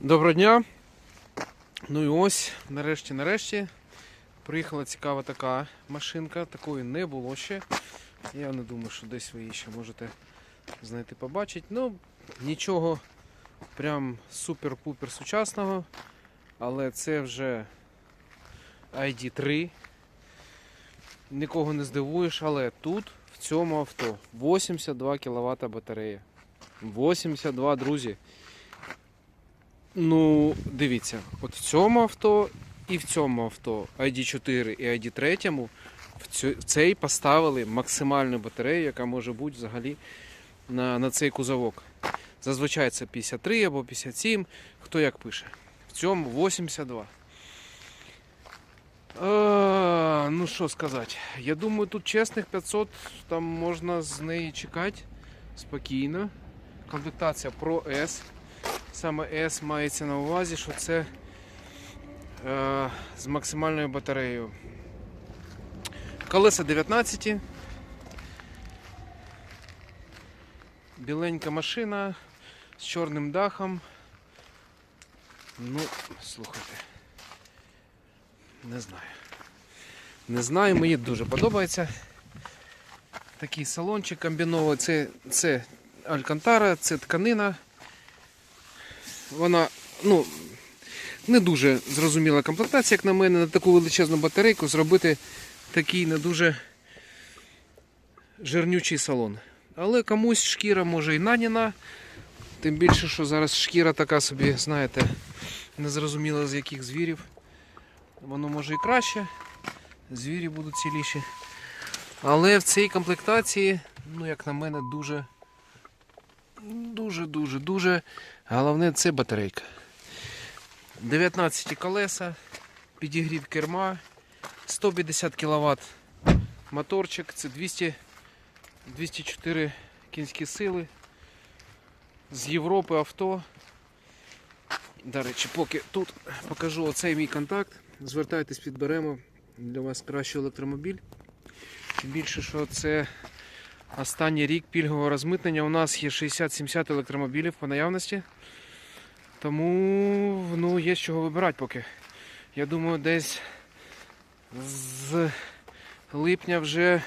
Доброго дня. Ну і ось, нарешті, нарешті. Приїхала цікава така машинка. Такої не було ще. Я не думаю, що десь ви її ще можете знайти побачити. Ну, нічого прям супер-пупер сучасного. Але це вже ID3. Нікого не здивуєш, але тут в цьому авто 82 кВт батарея. 82, друзі. Ну, дивіться, от в цьому авто і в цьому авто ID4 і ID3 в цей поставили максимальну батарею, яка може бути взагалі на, на цей кузовок. Зазвичай це 53 або 57, хто як пише. В цьому 82. А, ну що сказати, я думаю, тут чесних 500 там можна з неї чекати спокійно. Комплектація Pro S. Саме S мається на увазі, що це е, з максимальною батареєю. Колеса 19. Біленька машина з чорним дахом. Ну, слухайте. Не знаю. Не знаю, мені дуже подобається. Такий салончик комбінований. Це, це Алькантара, це тканина. Вона, ну, не дуже зрозуміла комплектація, як на мене, на таку величезну батарейку зробити такий не дуже жирнючий салон. Але комусь шкіра може і наняна. Тим більше, що зараз шкіра така собі, знаєте, незрозуміла з яких звірів. Воно може і краще, звірі будуть ціліші. Але в цій комплектації, ну, як на мене, дуже, дуже, дуже, дуже. Головне це батарейка. 19 колеса, підігрів керма, 150 кВт моторчик, це 200, 204 кінські сили. З Європи авто. До речі, поки тут покажу оцей мій контакт. Звертайтесь, підберемо для вас кращий електромобіль. Тим більше, що це останній рік пільгового розмитнення. У нас є 60-70 електромобілів по наявності. Тому ну, є з чого вибирати поки. Я думаю, десь з липня вже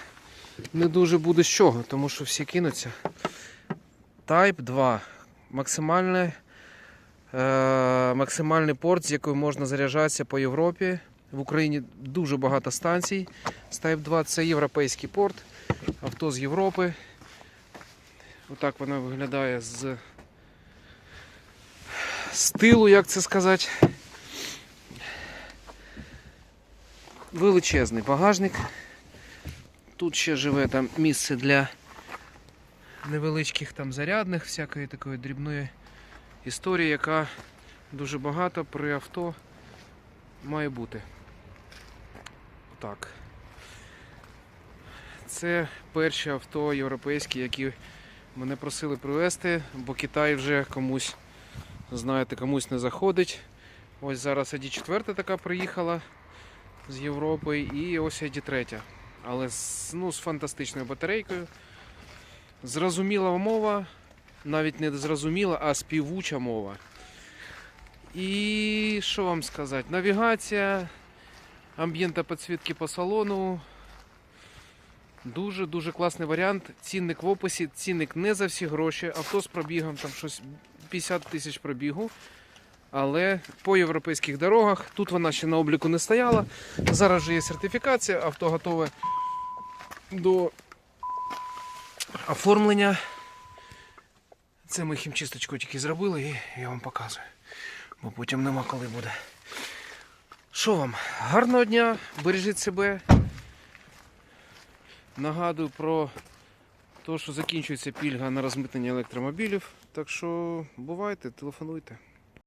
не дуже буде з чого, тому що всі кинуться. Type 2. Максимальне, е, максимальний порт, з якою можна заряджатися по Європі. В Україні дуже багато станцій. З Type 2 це європейський порт, авто з Європи. Отак вона виглядає з стилу, як це сказати. Величезний багажник. Тут ще живе там місце для невеличких там зарядних, всякої такої дрібної історії, яка дуже багато при авто має бути. Так. Це перші авто європейські, які мене просили привезти, бо Китай вже комусь, знаєте, комусь не заходить. Ось зараз ID4 така приїхала з Європи і ось ID3. Але з, ну, з фантастичною батарейкою. Зрозуміла мова, навіть не зрозуміла, а співуча мова. І що вам сказати? Навігація, амбієнта підсвітки по салону. Дуже-дуже класний варіант. Цінник в описі, цінник не за всі гроші. Авто з пробігом там щось 50 тисяч пробігу. Але по європейських дорогах тут вона ще на обліку не стояла. Зараз вже є сертифікація, авто готове до оформлення. Це ми хімчисточку тільки зробили і я вам показую. Бо потім нема коли буде. Що вам? Гарного дня, бережіть себе. Нагадую про те, що закінчується пільга на розмитнення електромобілів. Так що бувайте, телефонуйте.